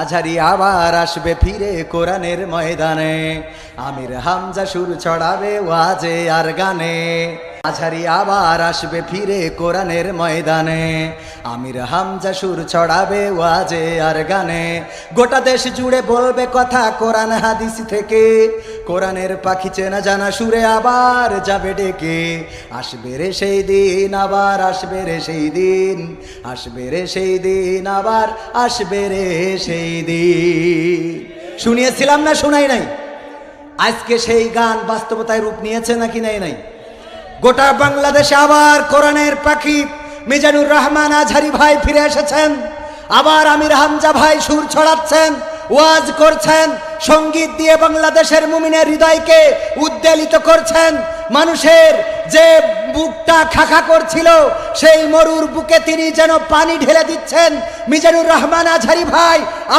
আঝারি আবার আসবে ফিরে কোরআনের ময়দানে। আমির হামজা সুর ছড়াবে ওয়াজে আর গানে। আঝারি আবার আসবে ফিরে কোরআনের ময়দানে। আমির হামজা সুর ছড়াবে ওয়াজে আর গানে। গোটা দেশ জুড়ে বলবে কথা কোরআন হাদিস থেকে। কোরআনের পাখি চেনা জানা সুরে আবার যাবে ডেকে। আসবে রে সেই দিন, আবার আসবে রে সেই দিন, আসবে রে সেই দিন, আবার আসবে রে সেই দিন। শুনিয়েছিলাম না, শোনাই নাই? আজকে সেই গান বাস্তবতায় রূপ নিয়েছে নাকি নাই নাই? গোটা বাংলাদেশে আবার কোরআনের পাখি মিজানুর রহমান আজহারি ভাই ফিরে এসেছেন। আবার আমির হামজা ভাই সুর ছড়াচ্ছেন। ওয়াজ করছেন, সংগীত দিয়ে বাংলাদেশের মুমিনের হৃদয়কে উদ্বেলিত করছেন। মানুষের যে বুকটা খাখা করছিল, সেই মরুর বুকে তিনি যেন পানি ঢেলে দিচ্ছেন। মিজানুর রহমান আঝারি ভাই